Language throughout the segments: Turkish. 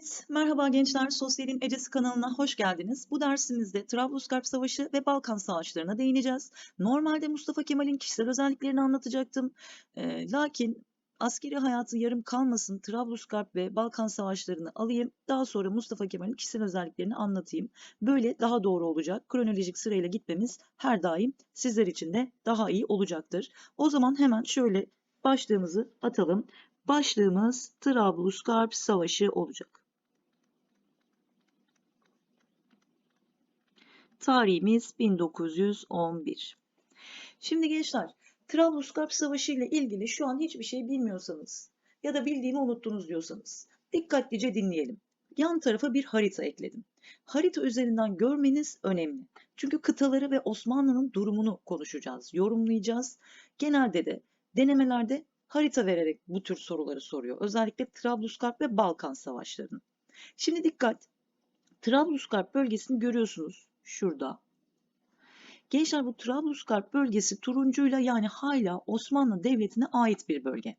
Evet, merhaba gençler. Sosyalin Ecesi kanalına hoş geldiniz. Bu dersimizde Trablusgarp Savaşı ve Balkan Savaşları'na değineceğiz. Normalde Mustafa Kemal'in kişisel özelliklerini anlatacaktım. Ee, lakin askeri hayatı yarım kalmasın Trablusgarp ve Balkan Savaşları'nı alayım. Daha sonra Mustafa Kemal'in kişisel özelliklerini anlatayım. Böyle daha doğru olacak. Kronolojik sırayla gitmemiz her daim sizler için de daha iyi olacaktır. O zaman hemen şöyle başlığımızı atalım. Başlığımız Trablusgarp Savaşı olacak. Tarihimiz 1911. Şimdi gençler, Trablusgarp Savaşı ile ilgili şu an hiçbir şey bilmiyorsanız ya da bildiğimi unuttunuz diyorsanız dikkatlice dinleyelim. Yan tarafa bir harita ekledim. Harita üzerinden görmeniz önemli. Çünkü kıtaları ve Osmanlı'nın durumunu konuşacağız, yorumlayacağız. Genelde de denemelerde harita vererek bu tür soruları soruyor. Özellikle Trablusgarp ve Balkan savaşlarının. Şimdi dikkat. Trablusgarp bölgesini görüyorsunuz şurada. Gençler bu Trablusgarp bölgesi turuncuyla yani hala Osmanlı Devleti'ne ait bir bölge.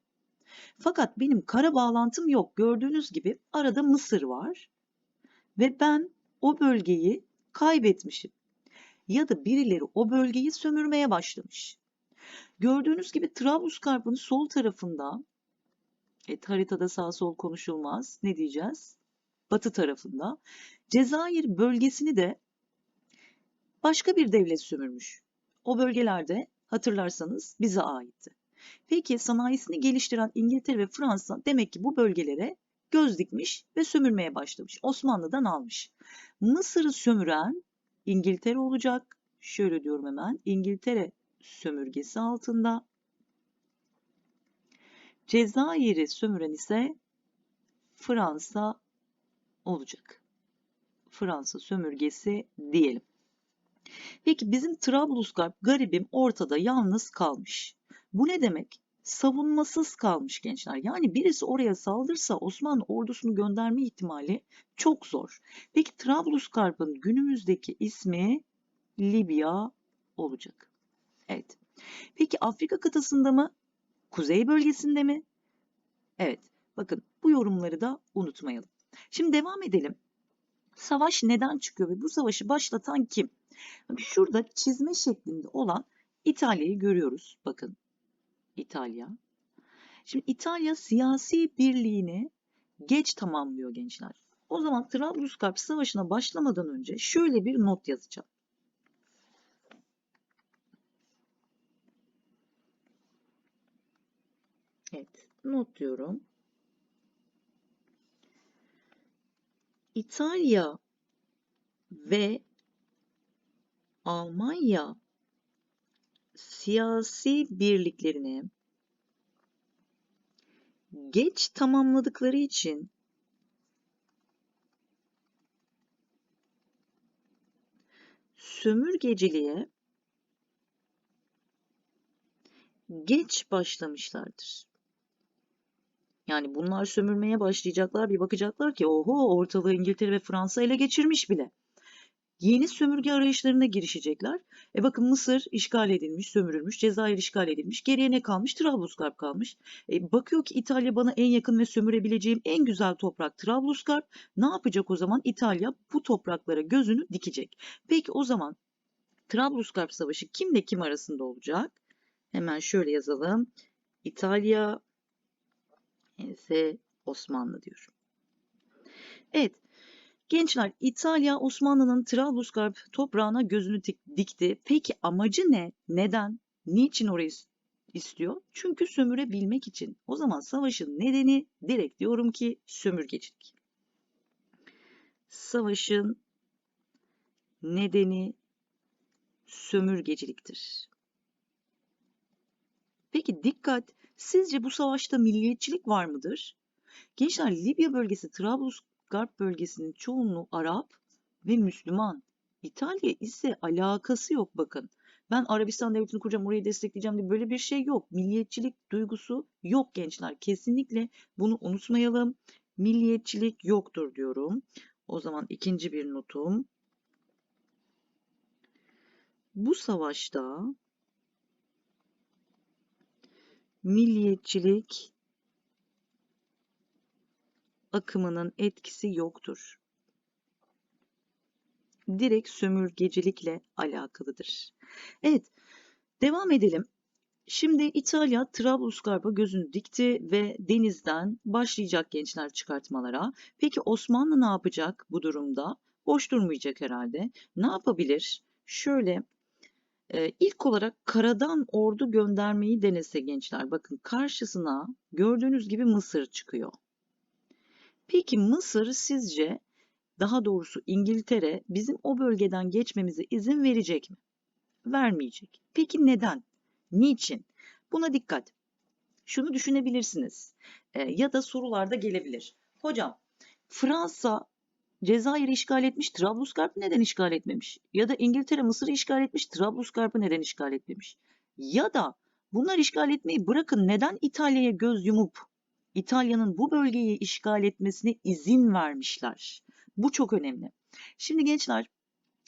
Fakat benim kara bağlantım yok. Gördüğünüz gibi arada Mısır var. Ve ben o bölgeyi kaybetmişim. Ya da birileri o bölgeyi sömürmeye başlamış. Gördüğünüz gibi Trablusgarp'ın sol tarafında, evet haritada sağ sol konuşulmaz, ne diyeceğiz? Batı tarafında. Cezayir bölgesini de başka bir devlet sömürmüş. O bölgelerde hatırlarsanız bize aitti. Peki sanayisini geliştiren İngiltere ve Fransa demek ki bu bölgelere göz dikmiş ve sömürmeye başlamış. Osmanlı'dan almış. Mısır'ı sömüren İngiltere olacak. Şöyle diyorum hemen. İngiltere sömürgesi altında. Cezayir'i sömüren ise Fransa olacak. Fransa sömürgesi diyelim. Peki bizim Trablusgarp garibim ortada yalnız kalmış. Bu ne demek? Savunmasız kalmış gençler. Yani birisi oraya saldırsa Osmanlı ordusunu gönderme ihtimali çok zor. Peki Trablusgarp'ın günümüzdeki ismi Libya olacak. Evet. Peki Afrika kıtasında mı? Kuzey bölgesinde mi? Evet. Bakın bu yorumları da unutmayalım. Şimdi devam edelim. Savaş neden çıkıyor ve bu savaşı başlatan kim? Şurada çizme şeklinde olan İtalya'yı görüyoruz. Bakın İtalya. Şimdi İtalya siyasi birliğini geç tamamlıyor gençler. O zaman Trablusgarp Savaşı'na başlamadan önce şöyle bir not yazacağım. Evet, not diyorum. İtalya ve Almanya siyasi birliklerini geç tamamladıkları için sömürgeciliğe geç başlamışlardır. Yani bunlar sömürmeye başlayacaklar bir bakacaklar ki oho ortalığı İngiltere ve Fransa ele geçirmiş bile. Yeni sömürge arayışlarına girişecekler. E bakın Mısır işgal edilmiş, sömürülmüş, Cezayir işgal edilmiş. Geriye ne kalmış? Trablusgarp kalmış. E bakıyor ki İtalya bana en yakın ve sömürebileceğim en güzel toprak Trablusgarp. Ne yapacak o zaman? İtalya bu topraklara gözünü dikecek. Peki o zaman Trablusgarp Savaşı kimle kim arasında olacak? Hemen şöyle yazalım. İtalya ise Osmanlı diyor. Evet. Gençler İtalya Osmanlı'nın Trablusgarp toprağına gözünü dikti. Peki amacı ne? Neden? Niçin orayı istiyor? Çünkü sömürebilmek için. O zaman savaşın nedeni direkt diyorum ki sömürgecilik. Savaşın nedeni sömürgeciliktir. Peki dikkat, sizce bu savaşta milliyetçilik var mıdır? Gençler Libya bölgesi Trablusgarp bölgesinin çoğunluğu Arap ve Müslüman. İtalya ise alakası yok bakın. Ben Arabistan devletini kuracağım, orayı destekleyeceğim diye böyle bir şey yok. Milliyetçilik duygusu yok gençler. Kesinlikle bunu unutmayalım. Milliyetçilik yoktur diyorum. O zaman ikinci bir notum. Bu savaşta milliyetçilik akımının etkisi yoktur. Direkt sömürgecilikle alakalıdır. Evet, devam edelim. Şimdi İtalya Trablusgarp'a gözünü dikti ve denizden başlayacak gençler çıkartmalara. Peki Osmanlı ne yapacak bu durumda? Boş durmayacak herhalde. Ne yapabilir? Şöyle e, ilk olarak karadan ordu göndermeyi denese gençler. Bakın karşısına gördüğünüz gibi Mısır çıkıyor. Peki Mısır sizce daha doğrusu İngiltere bizim o bölgeden geçmemize izin verecek mi? Vermeyecek. Peki neden? Niçin? Buna dikkat. Şunu düşünebilirsiniz e, ya da sorularda gelebilir. Hocam Fransa Cezayir'i işgal etmiş, Trablusgarp'ı neden işgal etmemiş? Ya da İngiltere Mısır'ı işgal etmiş, Trablusgarp'ı neden işgal etmemiş? Ya da bunlar işgal etmeyi bırakın neden İtalya'ya göz yumup İtalya'nın bu bölgeyi işgal etmesine izin vermişler? Bu çok önemli. Şimdi gençler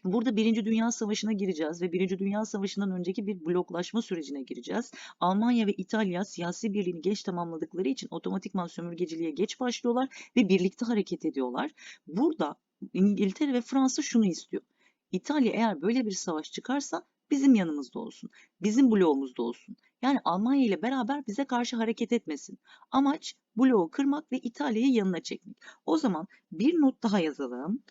Burada Birinci Dünya Savaşı'na gireceğiz ve Birinci Dünya Savaşı'ndan önceki bir bloklaşma sürecine gireceğiz. Almanya ve İtalya siyasi birliğini geç tamamladıkları için otomatikman sömürgeciliğe geç başlıyorlar ve birlikte hareket ediyorlar. Burada İngiltere ve Fransa şunu istiyor. İtalya eğer böyle bir savaş çıkarsa bizim yanımızda olsun. Bizim bloğumuzda olsun. Yani Almanya ile beraber bize karşı hareket etmesin. Amaç bloğu kırmak ve İtalya'yı yanına çekmek. O zaman bir not daha yazalım.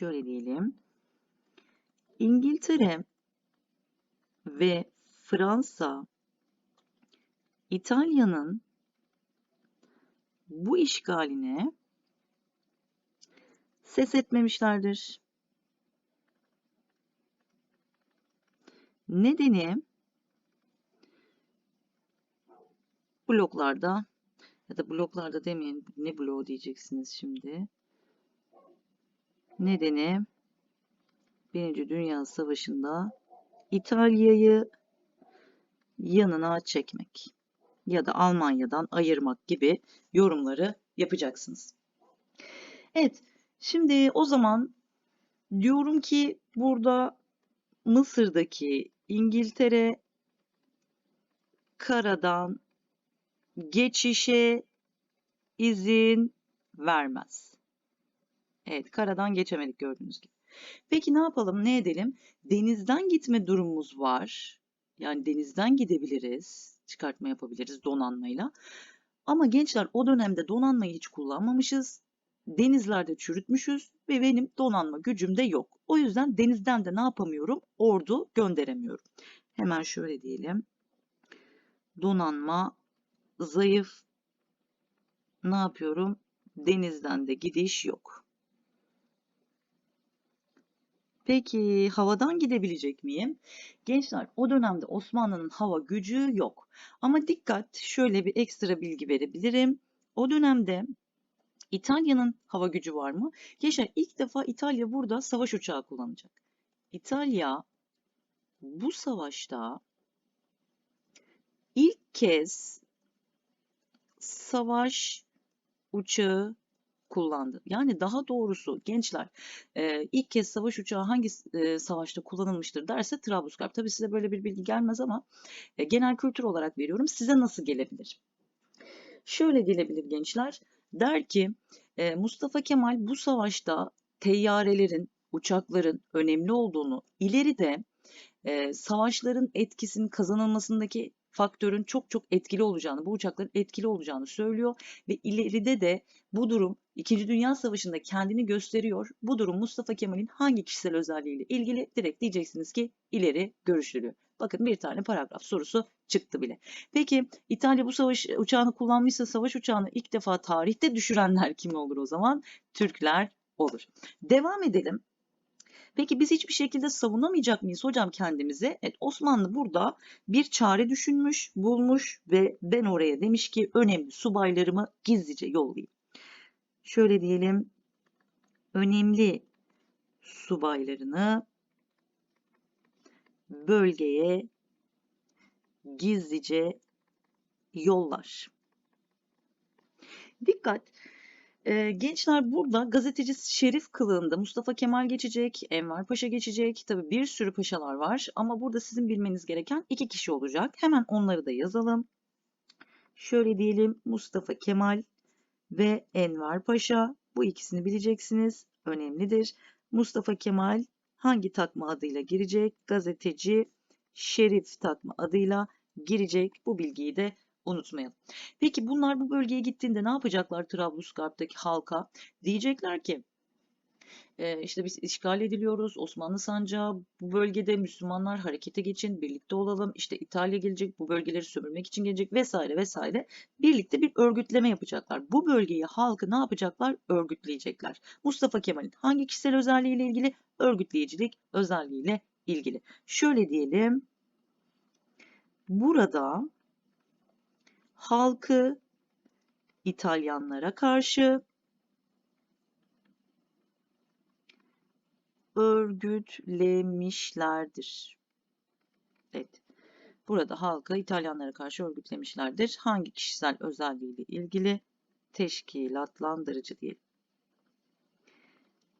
şöyle diyelim. İngiltere ve Fransa İtalya'nın bu işgaline ses etmemişlerdir. Nedeni bloklarda ya da bloklarda demeyin ne bloğu diyeceksiniz şimdi. Nedeni Birinci Dünya Savaşı'nda İtalya'yı yanına çekmek ya da Almanya'dan ayırmak gibi yorumları yapacaksınız. Evet, şimdi o zaman diyorum ki burada Mısır'daki İngiltere karadan geçişe izin vermez. Evet karadan geçemedik gördüğünüz gibi. Peki ne yapalım ne edelim? Denizden gitme durumumuz var. Yani denizden gidebiliriz. Çıkartma yapabiliriz donanmayla. Ama gençler o dönemde donanmayı hiç kullanmamışız. Denizlerde çürütmüşüz ve benim donanma gücüm de yok. O yüzden denizden de ne yapamıyorum? Ordu gönderemiyorum. Hemen şöyle diyelim. Donanma zayıf. Ne yapıyorum? Denizden de gidiş yok. Peki havadan gidebilecek miyim? Gençler o dönemde Osmanlı'nın hava gücü yok. Ama dikkat şöyle bir ekstra bilgi verebilirim. O dönemde İtalya'nın hava gücü var mı? Gençler ilk defa İtalya burada savaş uçağı kullanacak. İtalya bu savaşta ilk kez savaş uçağı kullandı. Yani daha doğrusu gençler e, ilk kez savaş uçağı hangi e, savaşta kullanılmıştır derse Trablusgarp. Tabii size böyle bir bilgi gelmez ama e, genel kültür olarak veriyorum. Size nasıl gelebilir? Şöyle gelebilir gençler. Der ki e, Mustafa Kemal bu savaşta teyyarelerin, uçakların önemli olduğunu, ileride e, savaşların etkisinin kazanılmasındaki faktörün çok çok etkili olacağını, bu uçakların etkili olacağını söylüyor ve ileride de bu durum İkinci Dünya Savaşı'nda kendini gösteriyor. Bu durum Mustafa Kemal'in hangi kişisel özelliğiyle ilgili direkt diyeceksiniz ki ileri görüşlülüğü. Bakın bir tane paragraf sorusu çıktı bile. Peki İtalya bu savaş uçağını kullanmışsa savaş uçağını ilk defa tarihte düşürenler kim olur o zaman? Türkler olur. Devam edelim. Peki biz hiçbir şekilde savunamayacak mıyız hocam kendimizi? Evet Osmanlı burada bir çare düşünmüş, bulmuş ve ben oraya demiş ki önemli subaylarımı gizlice yollayayım. Şöyle diyelim önemli subaylarını bölgeye gizlice yollar. Dikkat! E, gençler burada gazeteci Şerif kılığında Mustafa Kemal geçecek, Enver Paşa geçecek. Tabi bir sürü paşalar var ama burada sizin bilmeniz gereken iki kişi olacak. Hemen onları da yazalım. Şöyle diyelim Mustafa Kemal ve Enver Paşa. Bu ikisini bileceksiniz. Önemlidir. Mustafa Kemal hangi takma adıyla girecek? Gazeteci Şerif takma adıyla girecek. Bu bilgiyi de unutmayalım. Peki bunlar bu bölgeye gittiğinde ne yapacaklar Trablusgarp'taki halka? Diyecekler ki e, işte biz işgal ediliyoruz. Osmanlı sancağı bu bölgede Müslümanlar harekete geçin, birlikte olalım. İşte İtalya gelecek, bu bölgeleri sömürmek için gelecek vesaire vesaire. Birlikte bir örgütleme yapacaklar. Bu bölgeyi halkı ne yapacaklar? Örgütleyecekler. Mustafa Kemal'in hangi kişisel özelliğiyle ilgili? Örgütleyicilik özelliğiyle ilgili. Şöyle diyelim. Burada halkı İtalyanlara karşı örgütlemişlerdir. Evet. Burada halkı İtalyanlara karşı örgütlemişlerdir. Hangi kişisel özelliğiyle ilgili? Teşkilatlandırıcı diyelim.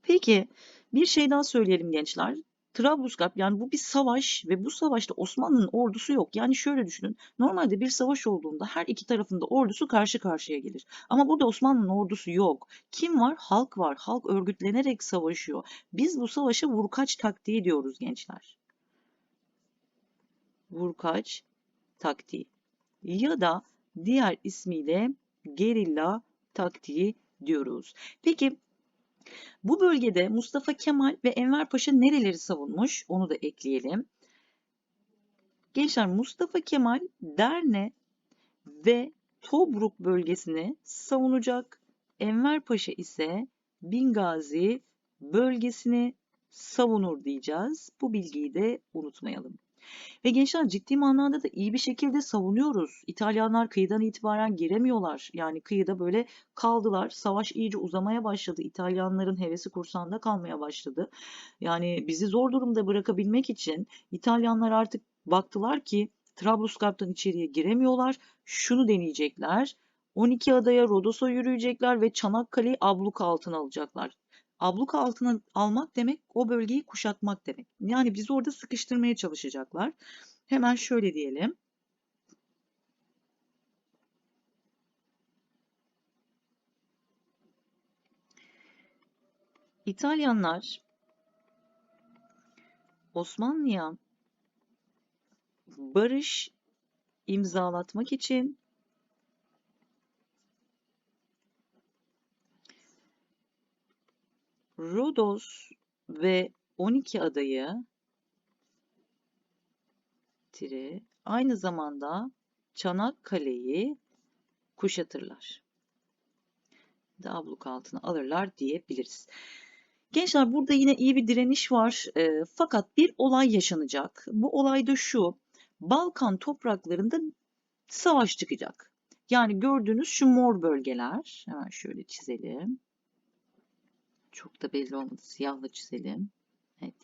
Peki bir şey daha söyleyelim gençler. Trablusgarp yani bu bir savaş ve bu savaşta Osmanlı'nın ordusu yok. Yani şöyle düşünün. Normalde bir savaş olduğunda her iki tarafında ordusu karşı karşıya gelir. Ama burada Osmanlı'nın ordusu yok. Kim var? Halk var. Halk örgütlenerek savaşıyor. Biz bu savaşa vurkaç taktiği diyoruz gençler. Vurkaç taktiği. Ya da diğer ismiyle gerilla taktiği diyoruz. Peki bu bölgede Mustafa Kemal ve Enver Paşa nereleri savunmuş? Onu da ekleyelim. Gençler Mustafa Kemal Derne ve Tobruk bölgesini savunacak. Enver Paşa ise Bingazi bölgesini savunur diyeceğiz. Bu bilgiyi de unutmayalım. Ve gençler ciddi manada da iyi bir şekilde savunuyoruz. İtalyanlar kıyıdan itibaren giremiyorlar. Yani kıyıda böyle kaldılar. Savaş iyice uzamaya başladı. İtalyanların hevesi kursağında kalmaya başladı. Yani bizi zor durumda bırakabilmek için İtalyanlar artık baktılar ki Trablusgarp'tan içeriye giremiyorlar. Şunu deneyecekler. 12 adaya Rodos'a yürüyecekler ve Çanakkale'yi abluk altına alacaklar. Abluka altına almak demek o bölgeyi kuşatmak demek. Yani bizi orada sıkıştırmaya çalışacaklar. Hemen şöyle diyelim. İtalyanlar Osmanlı'ya barış imzalatmak için Rodos ve 12 adayı tire aynı zamanda Çanakkale'yi kuşatırlar. Abluk altına alırlar diyebiliriz. Gençler burada yine iyi bir direniş var. E, fakat bir olay yaşanacak. Bu olay da şu. Balkan topraklarında savaş çıkacak. Yani gördüğünüz şu mor bölgeler. Hemen şöyle çizelim. Çok da belli olmadı. Siyahla çizelim. Evet.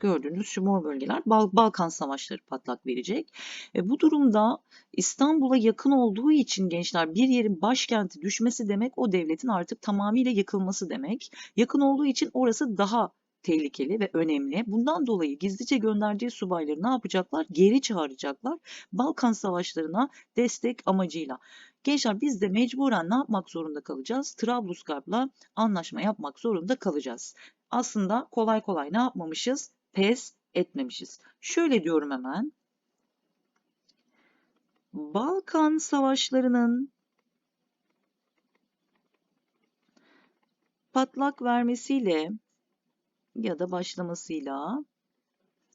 Gördüğünüz şu mor bölgeler Bal Balkan savaşları patlak verecek. E, bu durumda İstanbul'a yakın olduğu için gençler bir yerin başkenti düşmesi demek o devletin artık tamamıyla yıkılması demek. Yakın olduğu için orası daha tehlikeli ve önemli. Bundan dolayı gizlice gönderdiği subayları ne yapacaklar? Geri çağıracaklar. Balkan savaşlarına destek amacıyla. Gençler biz de mecburen ne yapmak zorunda kalacağız? Trablusgarp'la anlaşma yapmak zorunda kalacağız. Aslında kolay kolay ne yapmamışız? Pes etmemişiz. Şöyle diyorum hemen. Balkan savaşlarının patlak vermesiyle ya da başlamasıyla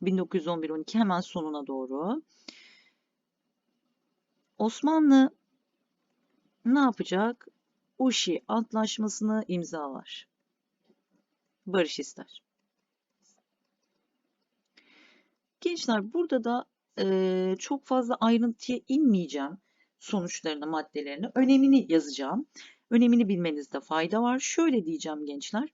1911-12 hemen sonuna doğru Osmanlı ne yapacak? Uşi Antlaşması'nı imzalar. Barış ister. Gençler burada da e, çok fazla ayrıntıya inmeyeceğim sonuçlarını, maddelerini. Önemini yazacağım. Önemini bilmenizde fayda var. Şöyle diyeceğim gençler.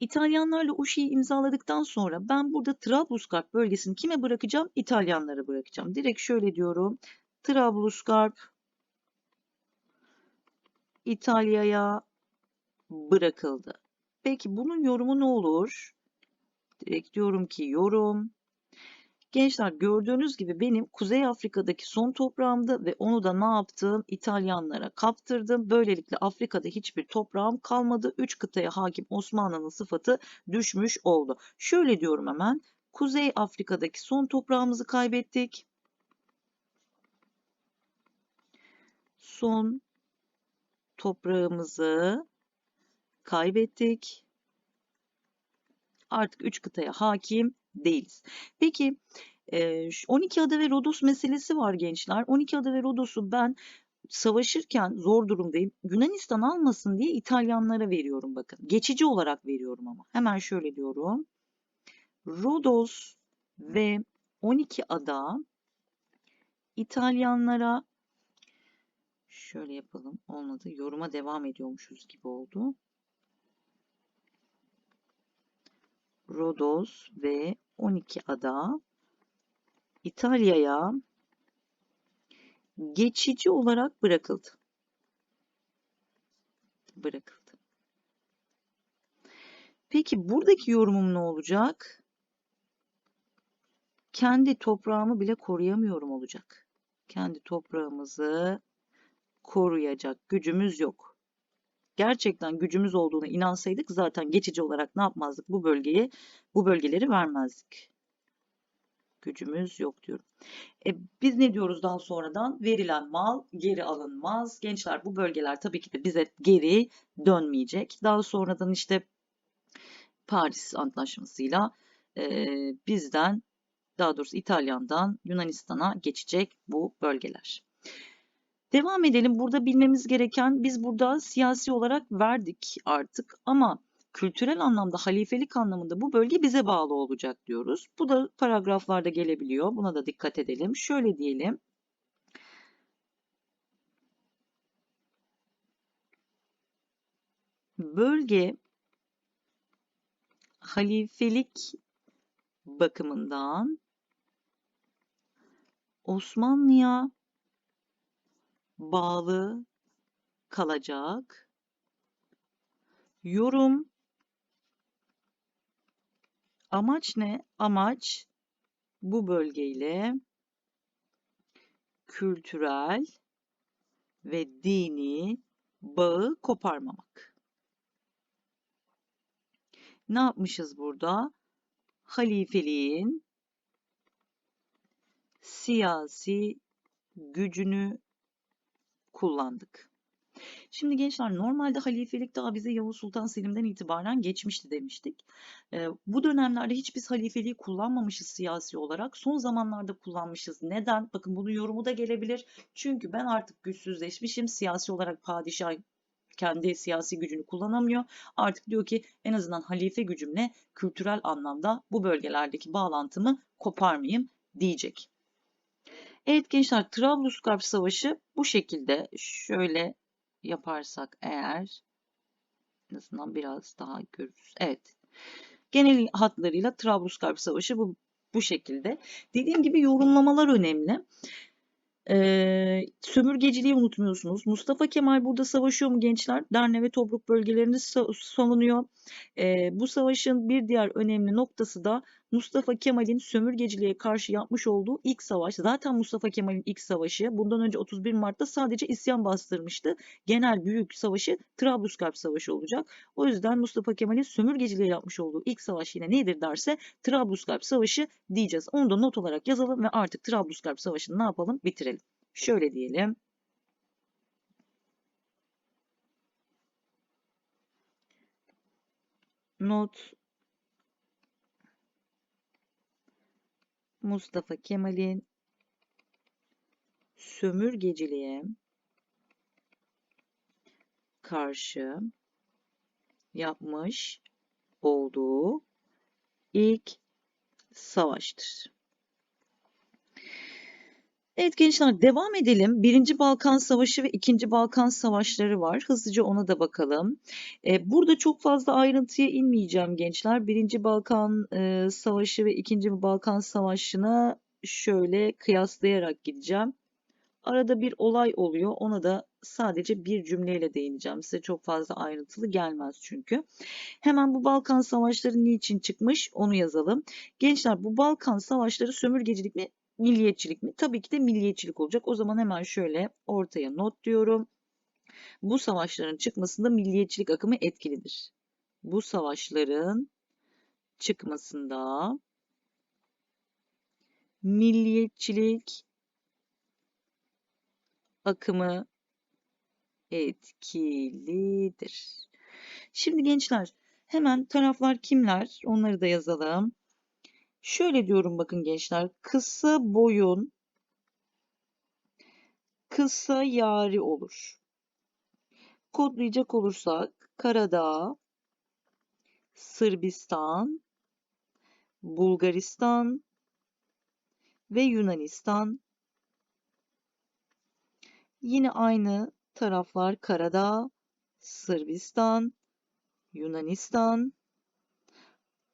İtalyanlarla Uşi'yi imzaladıktan sonra ben burada Trablusgarp bölgesini kime bırakacağım? İtalyanlara bırakacağım. Direkt şöyle diyorum. Trablusgarp İtalya'ya bırakıldı. Peki bunun yorumu ne olur? Direkt diyorum ki yorum. Gençler gördüğünüz gibi benim Kuzey Afrika'daki son toprağımdı ve onu da ne yaptım? İtalyanlara kaptırdım. Böylelikle Afrika'da hiçbir toprağım kalmadı. Üç kıtaya hakim Osmanlı'nın sıfatı düşmüş oldu. Şöyle diyorum hemen. Kuzey Afrika'daki son toprağımızı kaybettik. Son toprağımızı kaybettik. Artık üç kıtaya hakim değiliz. Peki 12 ada ve Rodos meselesi var gençler. 12 ada ve Rodos'u ben savaşırken zor durumdayım. Yunanistan almasın diye İtalyanlara veriyorum bakın. Geçici olarak veriyorum ama. Hemen şöyle diyorum. Rodos ve 12 ada İtalyanlara şöyle yapalım. Olmadı. Yoruma devam ediyormuşuz gibi oldu. Rodos ve 12 ada İtalya'ya geçici olarak bırakıldı. Bırakıldı. Peki buradaki yorumum ne olacak? Kendi toprağımı bile koruyamıyorum olacak. Kendi toprağımızı koruyacak gücümüz yok. Gerçekten gücümüz olduğuna inansaydık zaten geçici olarak ne yapmazdık? Bu bölgeyi, bu bölgeleri vermezdik gücümüz yok diyorum. E, biz ne diyoruz daha sonradan? Verilen mal geri alınmaz. Gençler bu bölgeler tabii ki de bize geri dönmeyecek. Daha sonradan işte Paris Antlaşması'yla e, bizden daha doğrusu İtalyan'dan Yunanistan'a geçecek bu bölgeler. Devam edelim. Burada bilmemiz gereken biz burada siyasi olarak verdik artık ama kültürel anlamda halifelik anlamında bu bölge bize bağlı olacak diyoruz. Bu da paragraflarda gelebiliyor. Buna da dikkat edelim. Şöyle diyelim. Bölge halifelik bakımından Osmanlı'ya bağlı kalacak. Yorum Amaç ne? Amaç bu bölgeyle kültürel ve dini bağı koparmamak. Ne yapmışız burada? Halifeliğin siyasi gücünü kullandık. Şimdi gençler normalde halifelik daha bize Yavuz Sultan Selim'den itibaren geçmişti demiştik. E, bu dönemlerde hiç biz halifeliği kullanmamışız siyasi olarak. Son zamanlarda kullanmışız. Neden? Bakın bunun yorumu da gelebilir. Çünkü ben artık güçsüzleşmişim. Siyasi olarak padişah kendi siyasi gücünü kullanamıyor. Artık diyor ki en azından halife gücümle kültürel anlamda bu bölgelerdeki bağlantımı koparmayayım diyecek. Evet gençler Trablusgarp Savaşı bu şekilde şöyle yaparsak eğer en azından biraz daha görürüz. Evet. Genel hatlarıyla Trablusgarp Savaşı bu, bu şekilde. Dediğim gibi yorumlamalar önemli. Ee, sömürgeciliği unutmuyorsunuz. Mustafa Kemal burada savaşıyor mu gençler? Derne ve Tobruk bölgelerini savunuyor. Ee, bu savaşın bir diğer önemli noktası da Mustafa Kemal'in sömürgeciliğe karşı yapmış olduğu ilk savaş. Zaten Mustafa Kemal'in ilk savaşı bundan önce 31 Mart'ta sadece isyan bastırmıştı. Genel büyük savaşı Trablusgarp Savaşı olacak. O yüzden Mustafa Kemal'in sömürgeciliğe yapmış olduğu ilk savaş yine nedir derse Trablusgarp Savaşı diyeceğiz. Onu da not olarak yazalım ve artık Trablusgarp Savaşı'nı ne yapalım? Bitirelim. Şöyle diyelim. Not Mustafa Kemal'in sömürgeciliğe karşı yapmış olduğu ilk savaştır. Evet gençler devam edelim. Birinci Balkan Savaşı ve İkinci Balkan Savaşları var. Hızlıca ona da bakalım. Ee, burada çok fazla ayrıntıya inmeyeceğim gençler. Birinci Balkan e, Savaşı ve İkinci Balkan Savaşı'na şöyle kıyaslayarak gideceğim. Arada bir olay oluyor. Ona da sadece bir cümleyle değineceğim. Size çok fazla ayrıntılı gelmez çünkü. Hemen bu Balkan Savaşları niçin çıkmış onu yazalım. Gençler bu Balkan Savaşları sömürgecilik mi, milliyetçilik mi? Tabii ki de milliyetçilik olacak. O zaman hemen şöyle ortaya not diyorum. Bu savaşların çıkmasında milliyetçilik akımı etkilidir. Bu savaşların çıkmasında milliyetçilik akımı etkilidir. Şimdi gençler hemen taraflar kimler onları da yazalım. Şöyle diyorum bakın gençler kısa boyun kısa yari olur. Kodlayacak olursak Karadağ, Sırbistan, Bulgaristan ve Yunanistan. Yine aynı taraflar Karadağ, Sırbistan, Yunanistan.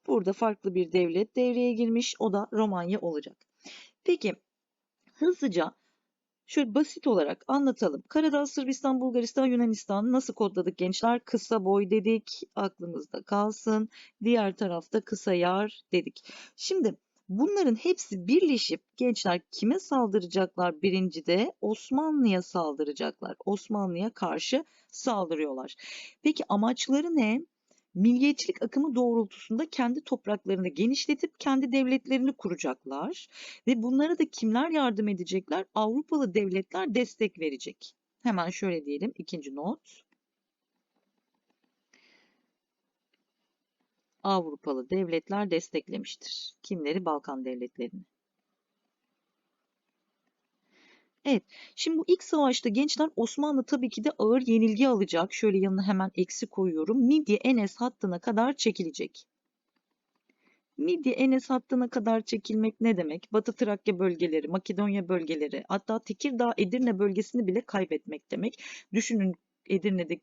Burada farklı bir devlet devreye girmiş. O da Romanya olacak. Peki hızlıca Şöyle basit olarak anlatalım. Karadağ, Sırbistan, Bulgaristan, Yunanistan nasıl kodladık gençler? Kısa boy dedik. Aklımızda kalsın. Diğer tarafta kısa yar dedik. Şimdi bunların hepsi birleşip gençler kime saldıracaklar? Birincide Osmanlı'ya saldıracaklar. Osmanlı'ya karşı saldırıyorlar. Peki amaçları ne? Milliyetçilik akımı doğrultusunda kendi topraklarını genişletip kendi devletlerini kuracaklar ve bunlara da kimler yardım edecekler? Avrupalı devletler destek verecek. Hemen şöyle diyelim ikinci not. Avrupalı devletler desteklemiştir. Kimleri? Balkan devletlerini. Evet. Şimdi bu ilk savaşta gençler Osmanlı tabii ki de ağır yenilgi alacak. Şöyle yanına hemen eksi koyuyorum. Midye Enes hattına kadar çekilecek. Midye Enes hattına kadar çekilmek ne demek? Batı Trakya bölgeleri, Makedonya bölgeleri, hatta Tekirdağ, Edirne bölgesini bile kaybetmek demek. Düşünün Edirne'de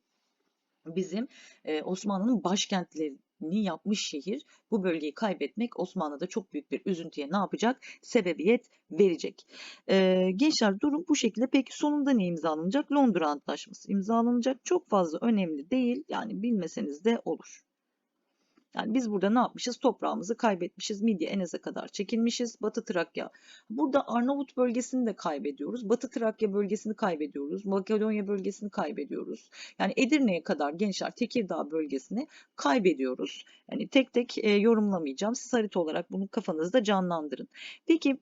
bizim e, Osmanlı'nın başkentleri ni yapmış şehir bu bölgeyi kaybetmek Osmanlı'da çok büyük bir üzüntüye ne yapacak? Sebebiyet verecek. Ee, gençler durum bu şekilde. Peki sonunda ne imzalanacak? Londra Antlaşması imzalanacak. Çok fazla önemli değil. Yani bilmeseniz de olur. Yani biz burada ne yapmışız? Toprağımızı kaybetmişiz. Midye Enes'e kadar çekilmişiz. Batı Trakya. Burada Arnavut bölgesini de kaybediyoruz. Batı Trakya bölgesini kaybediyoruz. Makedonya bölgesini kaybediyoruz. Yani Edirne'ye kadar gençler Tekirdağ bölgesini kaybediyoruz. Yani tek tek e, yorumlamayacağım. Siz harita olarak bunu kafanızda canlandırın. Peki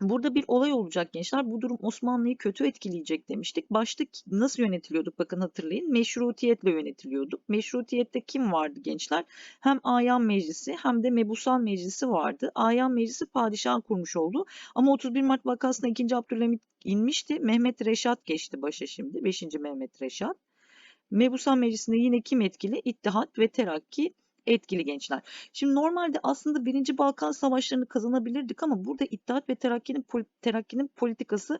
Burada bir olay olacak gençler. Bu durum Osmanlı'yı kötü etkileyecek demiştik. Başta nasıl yönetiliyorduk bakın hatırlayın. Meşrutiyetle yönetiliyorduk. Meşrutiyette kim vardı gençler? Hem Ayan Meclisi hem de Mebusan Meclisi vardı. Ayan Meclisi padişah kurmuş oldu. Ama 31 Mart vakasında 2. Abdülhamit inmişti. Mehmet Reşat geçti başa şimdi. 5. Mehmet Reşat. Mebusan Meclisi'nde yine kim etkili? İttihat ve Terakki etkili gençler. Şimdi normalde aslında birinci Balkan Savaşları'nı kazanabilirdik ama burada İttihat ve Terakki'nin Terakki'nin politikası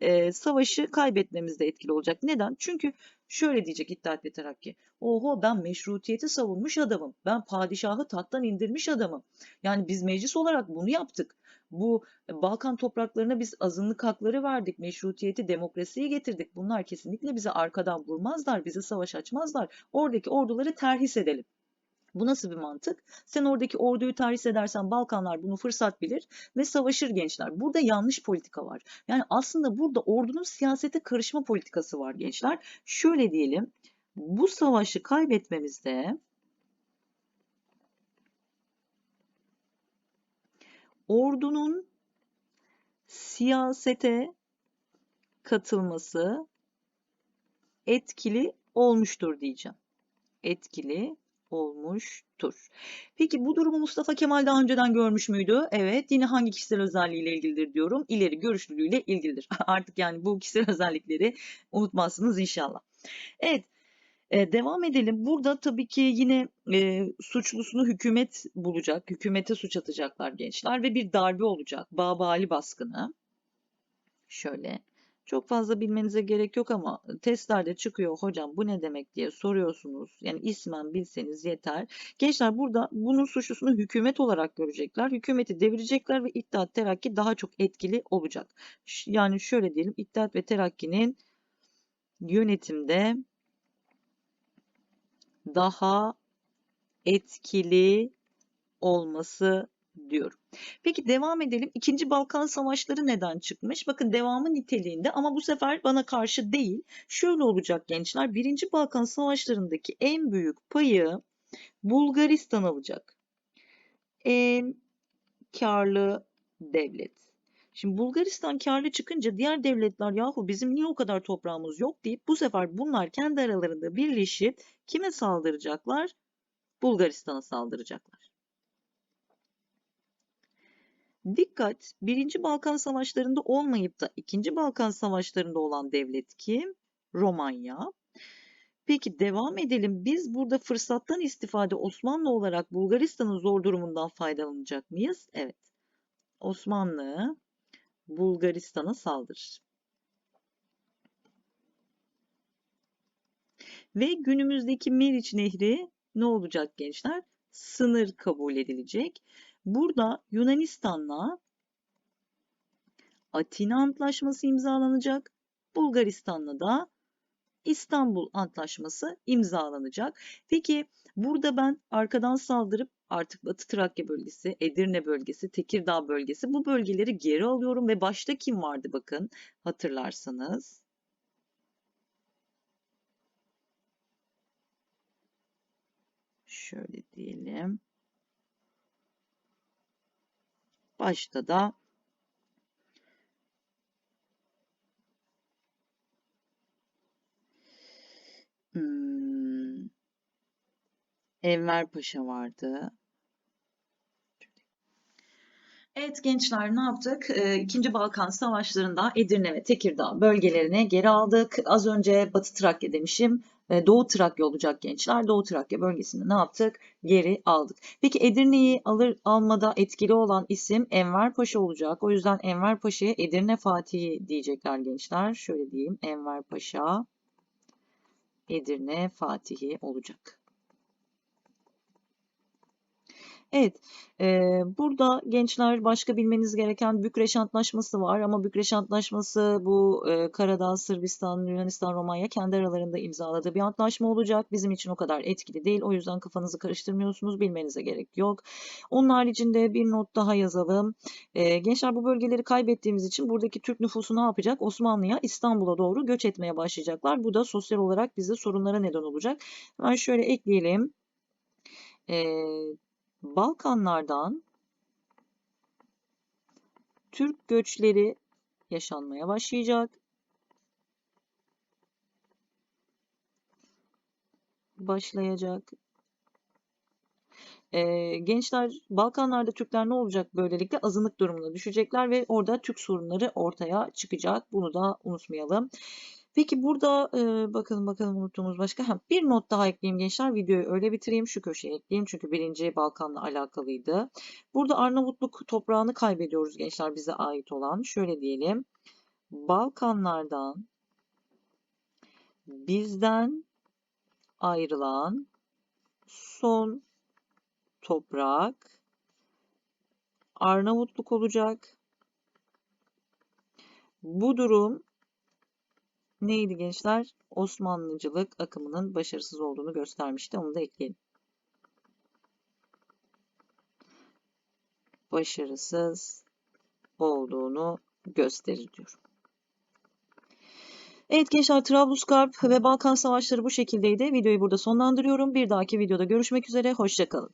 e, savaşı kaybetmemizde etkili olacak. Neden? Çünkü şöyle diyecek İttihat ve Terakki. Oho ben meşrutiyeti savunmuş adamım. Ben padişahı tahttan indirmiş adamım. Yani biz meclis olarak bunu yaptık. Bu Balkan topraklarına biz azınlık hakları verdik, meşrutiyeti, demokrasiyi getirdik. Bunlar kesinlikle bize arkadan vurmazlar, bize savaş açmazlar. Oradaki orduları terhis edelim. Bu nasıl bir mantık? Sen oradaki orduyu tahris edersen Balkanlar bunu fırsat bilir ve savaşır gençler. Burada yanlış politika var. Yani aslında burada ordunun siyasete karışma politikası var gençler. Şöyle diyelim. Bu savaşı kaybetmemizde ordunun siyasete katılması etkili olmuştur diyeceğim. Etkili olmuştur. Peki bu durumu Mustafa Kemal daha önceden görmüş müydü? Evet. Yine hangi kişisel özelliğiyle ilgilidir diyorum. İleri görüşlülüğüyle ilgilidir. Artık yani bu kişisel özellikleri unutmazsınız inşallah. Evet. Ee, devam edelim. Burada tabii ki yine e, suçlusunu hükümet bulacak. Hükümete suç atacaklar gençler ve bir darbe olacak. Babali baskını. Şöyle çok fazla bilmenize gerek yok ama testlerde çıkıyor hocam bu ne demek diye soruyorsunuz. Yani ismen bilseniz yeter. Gençler burada bunun suçlusunu hükümet olarak görecekler. Hükümeti devirecekler ve İttihat Terakki daha çok etkili olacak. Yani şöyle diyelim İttihat ve Terakki'nin yönetimde daha etkili olması diyorum. Peki devam edelim. İkinci Balkan Savaşları neden çıkmış? Bakın devamı niteliğinde ama bu sefer bana karşı değil. Şöyle olacak gençler. Birinci Balkan Savaşları'ndaki en büyük payı Bulgaristan alacak. En karlı devlet. Şimdi Bulgaristan karlı çıkınca diğer devletler yahu bizim niye o kadar toprağımız yok deyip bu sefer bunlar kendi aralarında birleşip kime saldıracaklar? Bulgaristan'a saldıracaklar. Dikkat! Birinci Balkan Savaşları'nda olmayıp da ikinci Balkan Savaşları'nda olan devlet kim? Romanya. Peki devam edelim. Biz burada fırsattan istifade Osmanlı olarak Bulgaristan'ın zor durumundan faydalanacak mıyız? Evet. Osmanlı Bulgaristan'a saldırır. Ve günümüzdeki Meriç Nehri ne olacak gençler? Sınır kabul edilecek. Burada Yunanistan'la Atina Antlaşması imzalanacak. Bulgaristan'la da İstanbul Antlaşması imzalanacak. Peki burada ben arkadan saldırıp artık Batı Trakya bölgesi, Edirne bölgesi, Tekirdağ bölgesi bu bölgeleri geri alıyorum ve başta kim vardı bakın hatırlarsanız. Şöyle diyelim. Başta da hmm, Enver Paşa vardı. Evet gençler ne yaptık? Ee, İkinci Balkan Savaşları'nda Edirne ve Tekirdağ bölgelerini geri aldık. Az önce Batı Trakya demişim. Ee, Doğu Trakya olacak gençler. Doğu Trakya bölgesini ne yaptık? Geri aldık. Peki Edirne'yi alır almada etkili olan isim Enver Paşa olacak. O yüzden Enver Paşa'ya Edirne Fatihi diyecekler gençler. Şöyle diyeyim Enver Paşa Edirne Fatihi olacak. Evet, e, burada gençler başka bilmeniz gereken Bükreş Antlaşması var ama Bükreş Antlaşması bu e, Karadağ, Sırbistan, Yunanistan, Romanya kendi aralarında imzaladığı bir antlaşma olacak. Bizim için o kadar etkili değil. O yüzden kafanızı karıştırmıyorsunuz. Bilmenize gerek yok. Onun haricinde bir not daha yazalım. E, gençler bu bölgeleri kaybettiğimiz için buradaki Türk nüfusu ne yapacak? Osmanlı'ya, İstanbul'a doğru göç etmeye başlayacaklar. Bu da sosyal olarak bize sorunlara neden olacak. Hemen şöyle ekleyelim. Eee Balkanlardan Türk göçleri yaşanmaya başlayacak. Başlayacak. Ee, gençler Balkanlarda Türkler ne olacak böylelikle azınlık durumuna düşecekler ve orada Türk sorunları ortaya çıkacak. Bunu da unutmayalım. Peki burada e, bakalım bakalım unuttuğumuz başka. Ha, bir not daha ekleyeyim gençler. Videoyu öyle bitireyim. Şu köşeye ekleyeyim. Çünkü birinci Balkan'la alakalıydı. Burada Arnavutluk toprağını kaybediyoruz gençler bize ait olan. Şöyle diyelim. Balkanlardan bizden ayrılan son toprak Arnavutluk olacak. Bu durum neydi gençler? Osmanlıcılık akımının başarısız olduğunu göstermişti. Onu da ekleyelim. Başarısız olduğunu gösterir diyorum. Evet gençler Trablusgarp ve Balkan Savaşları bu şekildeydi. Videoyu burada sonlandırıyorum. Bir dahaki videoda görüşmek üzere. Hoşçakalın.